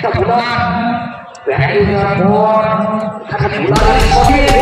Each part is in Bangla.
Kata Bulan, Dari Bulan, Kata Bulan, Kota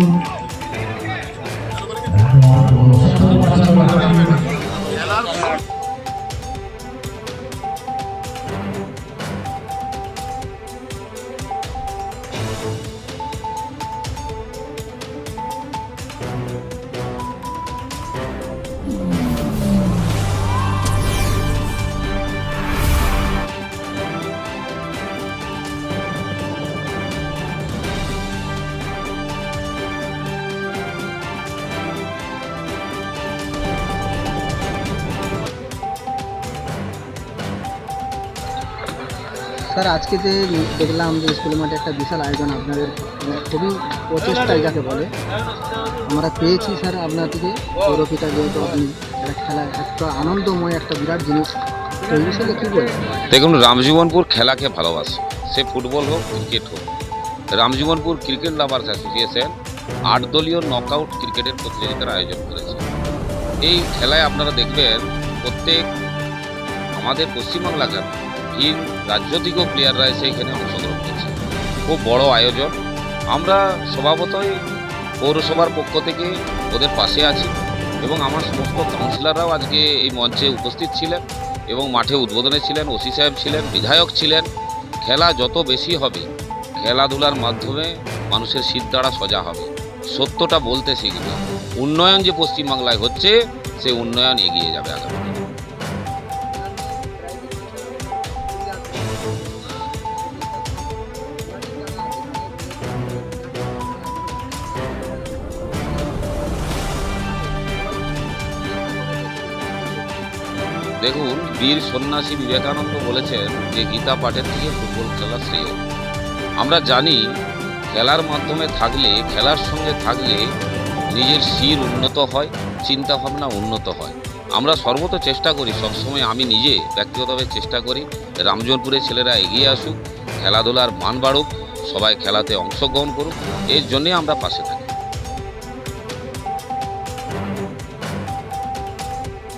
Obrigado. Sir, আজকে যে দেখলাম যে স্কুল মাঠে একটা বিশাল আয়োজন আপনাদের মানে খুবই প্রচেষ্টায় যাকে বলে, আমরা পেয়েছি স্যার আপনার থেকে। ট্রফিটা যেহেতু আপনি খেলা, একটা আনন্দময় একটা বিরাট জিনিস। বিষয়ে কী বলবেন? দেখুন, রামজীবনপুর খেলাকে ভালোবাসে। সে ফুটবল হোক, ক্রিকেট হোক। রামজীবনপুর ক্রিকেট লাভার্স অ্যাসোসিয়েশন আট দলীয় নকআউট ক্রিকেটের প্রতিযোগিতার আয়োজন করেছে। এই খেলায় আপনারা দেখবেন, প্রত্যেক আমাদের পশ্চিমবাংলাকার তিন রাজ্য থেকেও প্লেয়াররা এসে এখানে অংশগ্রহণ করছে। খুব বড় আয়োজন। আমরা স্বভাবতই পৌরসভার পক্ষ থেকে ওদের পাশে আছি এবং আমার সমস্ত কাউন্সিলররাও আজকে এই মঞ্চে উপস্থিত ছিলেন এবং মাঠে উদ্বোধনে ছিলেন, ওসি সাহেব ছিলেন, বিধায়ক ছিলেন। খেলা যত বেশি হবে, খেলাধুলার মাধ্যমে মানুষের সিদ্ধারা সজা হবে। সত্যটা বলতে শিখবে। উন্নয়ন যে পশ্চিমবাংলায় হচ্ছে, সে উন্নয়ন এগিয়ে যাবে আগামী দেখুন, বীর সন্ন্যাসী বিবেকানন্দ বলেছেন যে গীতা পাঠের থেকে ফুটবল খেলা শ্রেয়। আমরা জানি, খেলার মাধ্যমে থাকলে, খেলার সঙ্গে থাকলে নিজের শির উন্নত হয় চিন্তা ভাবনা উন্নত হয়। আমরা সর্বত চেষ্টা করি, সবসময় আমি নিজে ব্যক্তিগতভাবে চেষ্টা করি রামজনপুরের ছেলেরা এগিয়ে আসুক, খেলাধুলার মান বাড়ুক, সবাই খেলাতে অংশগ্রহণ করুক, এর জন্যে আমরা পাশে থাকি।